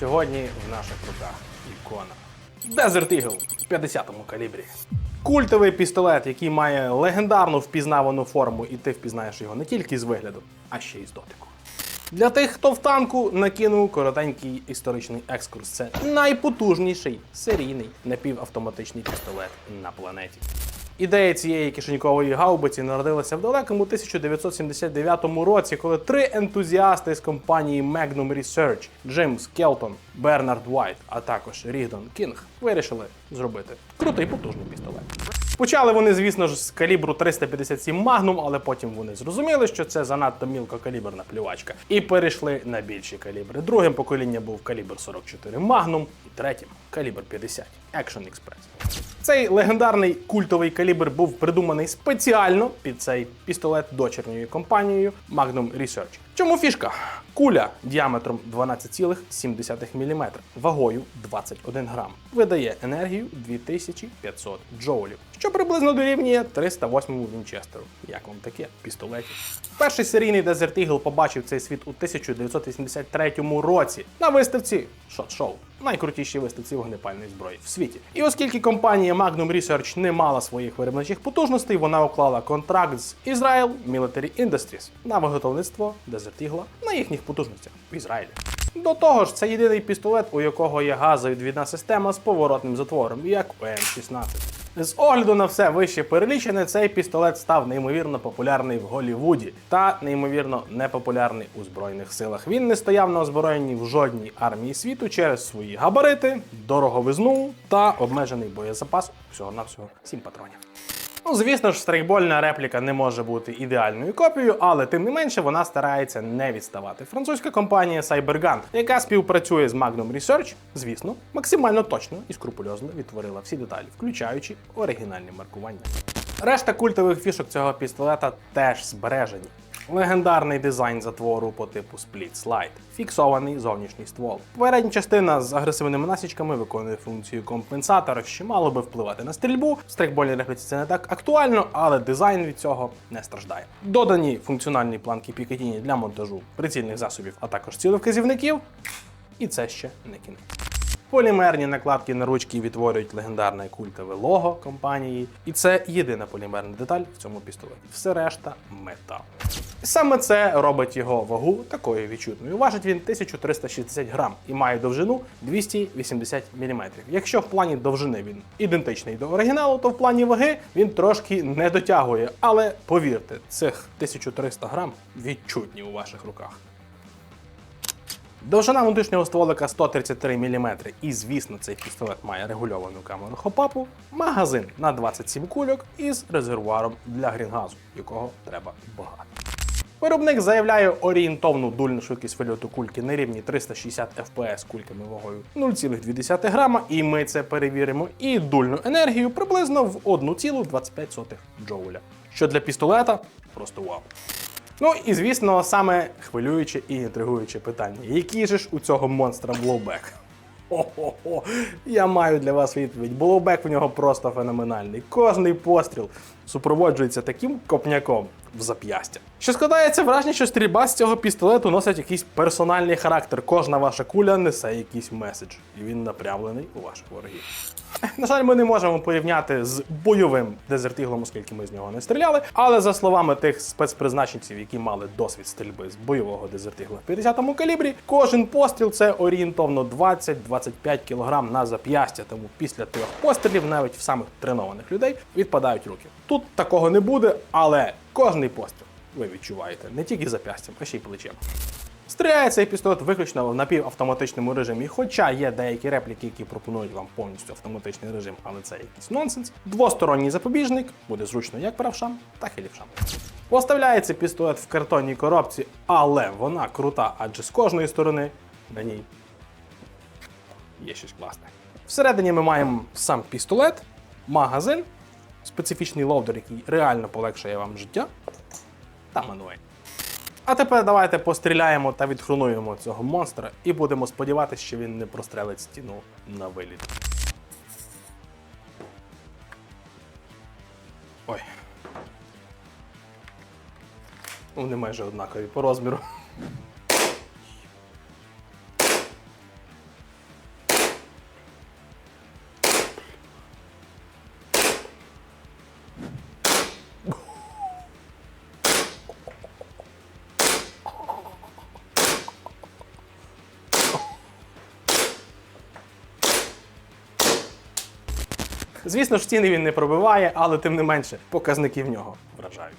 Сьогодні в наших руках ікона. Desert Eagle в 50-му калібрі. Культовий пістолет, який має легендарну впізнавану форму, і ти впізнаєш його не тільки з вигляду, а ще й з дотику. Для тих, хто в танку, накинув коротенький історичний екскурс. Це найпотужніший серійний напівавтоматичний пістолет на планеті. Ідея цієї кишенькової гаубиці народилася в далекому 1979 році, коли три ентузіасти з компанії Magnum Research Джим Скелтон, Бернард Вайт, а також Рігдон Кінг вирішили зробити крутий потужний пістолет. Почали вони, звісно ж, з калібру 357 Magnum, але потім вони зрозуміли, що це занадто мілкокаліберна плювачка, і перейшли на більші калібри. Другим поколінням був калібр 44 Magnum, і третім калібр 50 Action Express. Цей легендарний культовий калібр був придуманий спеціально під цей пістолет дочірньою компанією Magnum Research. Чому фішка? Куля діаметром 12,7 мм, вагою 21 грам, видає енергію 2500 джоулів, що приблизно дорівнює 308-му Вінчестеру. Як вам таке пістолеті? Перший серійний Desert Eagle побачив цей світ у 1983 році на виставці Shot Show, найкрутішій виставці вогнепальної зброї в світі. І оскільки компанія Magnum Research не мала своїх виробничих потужностей, вона уклала контракт з Israel Military Industries на виготовництво Desert Eagle на їхніх потужностях в Ізраїлі. До того ж, це єдиний пістолет, у якого є газовідвідна система з поворотним затвором, як у М16. З огляду на все вище перелічене, цей пістолет став неймовірно популярний в Голлівуді та неймовірно непопулярний у збройних силах. Він не стояв на озброєнні в жодній армії світу через свої габарити, дороговизну та обмежений боєзапас всього навсього 7 патронів. Ну, звісно ж, стрейкбольна репліка не може бути ідеальною копією, але тим не менше вона старається не відставати. Французька компанія CyberGun, яка співпрацює з Magnum Research, звісно, максимально точно і скрупульозно відтворила всі деталі, включаючи оригінальні маркування. Решта культових фішок цього пістолета теж збережені. Легендарний дизайн затвору по типу Split Slide, фіксований зовнішній ствол. Передня частина з агресивними насічками виконує функцію компенсатора, що мало би впливати на стрільбу. В стрейкбольній репліці це не так актуально, але дизайн від цього не страждає. Додані функціональні планки Пікатіні для монтажу прицільних засобів, а також цілевказівників. І це ще не кінець. Полімерні накладки на ручки відтворюють легендарне культове лого компанії, і це єдина полімерна деталь в цьому пістолеті. Все решта метал. Саме це робить його вагу такою відчутною. Важить він 1360 грам і має довжину 280 мм. Якщо в плані довжини він ідентичний до оригіналу, то в плані ваги він трошки не дотягує. Але повірте, цих 1300 грам відчутні у ваших руках. Довжина внутрішнього стволика 133 мм, і звісно, цей пістолет має регульовану камеру хопапу, магазин на 27 кульок із резервуаром для грінгазу, якого треба багато. Виробник заявляє орієнтовну дульну швидкість вильоту кульки на рівні 360 FPS кульками вагою 0,2 грама, і ми це перевіримо, і дульну енергію приблизно в 1,25 джоуля. Що для пістолета просто вау. Ну і звісно, саме хвилююче і інтригуюче питання: який же ж у цього монстра блоубек? Хо-хо-хо, я маю для вас відповідь. Блоубек в нього просто феноменальний. Кожний постріл супроводжується таким копняком в зап'ястя. Що складається враження, що стрільба з цього пістолету носить якийсь персональний характер. Кожна ваша куля несе якийсь меседж, і він напрямлений у ваших ворогів. На жаль, ми не можемо порівняти з бойовим дезертиглом, оскільки ми з нього не стріляли. Але за словами тих спецпризначенців, які мали досвід стрільби з бойового дезертигла в 50-му калібрі, кожен постріл це орієнтовно 20-25 кг на зап'ястя. Тому після трьох пострілів навіть в самих тренованих людей відпадають руки. Тут такого не буде, але кожний постріл ви відчуваєте не тільки зап'ястям, а ще й плечем. Стріляє цей пістолет виключно в напівавтоматичному режимі, хоча є деякі репліки, які пропонують вам повністю автоматичний режим, але це якийсь нонсенс. Двосторонній запобіжник буде зручно як правшам, так і лівшам. Поставляється пістолет в картонній коробці, але вона крута, адже з кожної сторони на ній є щось класне. Всередині ми маємо сам пістолет, магазин, специфічний лоудер, який реально полегшує вам життя, та мануель. А тепер давайте постріляємо та відхрунуємо цього монстра і будемо сподіватися, що він не прострелить стіну на виліт. Ой. Вони майже однакові по розміру. Звісно ж, ціни він не пробиває, але тим не менше, показники в нього вражають.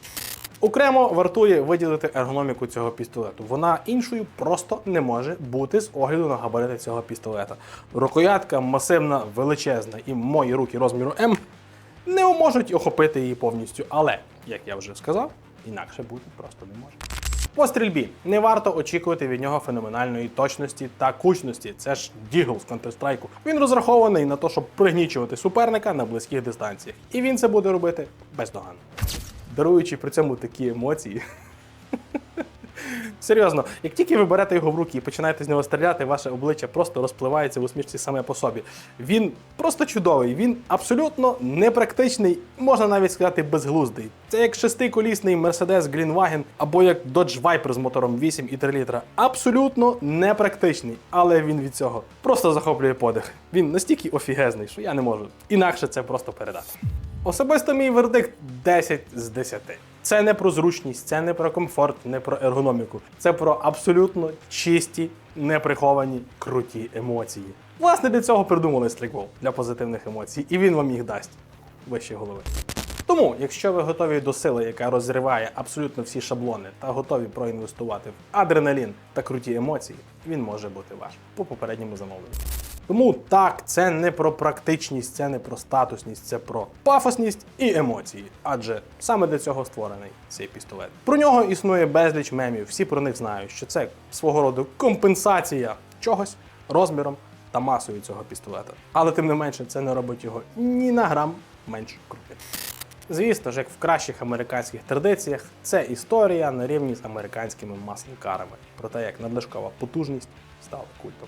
Окремо вартує виділити ергономіку цього пістолету. Вона іншою просто не може бути з огляду на габарити цього пістолета. Рукоятка масивна, величезна, і мої руки розміру М не можуть охопити її повністю. Але, як я вже сказав, інакше бути просто не може. По стрільбі не варто очікувати від нього феноменальної точності та кучності. Це ж дігл з Counter-Strike. Він розрахований на те, щоб пригнічувати суперника на близьких дистанціях. І він це буде робити бездоганно. Даруючи при цьому такі емоції. Серйозно, як тільки ви берете його в руки і починаєте з нього стріляти, ваше обличчя просто розпливається в усмішці саме по собі. Він просто чудовий, він абсолютно непрактичний, можна навіть сказати, безглуздий. Це як шестиколісний Mercedes Greenwagen або як Dodge Viper з мотором 8,3 літра. Абсолютно непрактичний, але він від цього просто захоплює подих. Він настільки офігезний, що я не можу інакше це просто передати. Особисто мій вердикт 10 з 10. Це не про зручність, це не про комфорт, не про ергономіку. Це про абсолютно чисті, неприховані, круті емоції. Власне, для цього придумали стрікбол для позитивних емоцій, і він вам їх дасть вище голови. Тому, якщо ви готові до сили, яка розриває абсолютно всі шаблони, та готові проінвестувати в адреналін та круті емоції, він може бути ваш по попередньому замовленню. Тому так, це не про практичність, це не про статусність, це про пафосність і емоції. Адже саме для цього створений цей пістолет. Про нього існує безліч мемів. Всі про них знають, що це свого роду компенсація чогось розміром та масою цього пістолета. Але тим не менше, це не робить його ні на грам менш крутим. Звісно ж, як в кращих американських традиціях, це історія на рівні з американськими маслінкарами про те, як надлишкова потужність стала культом.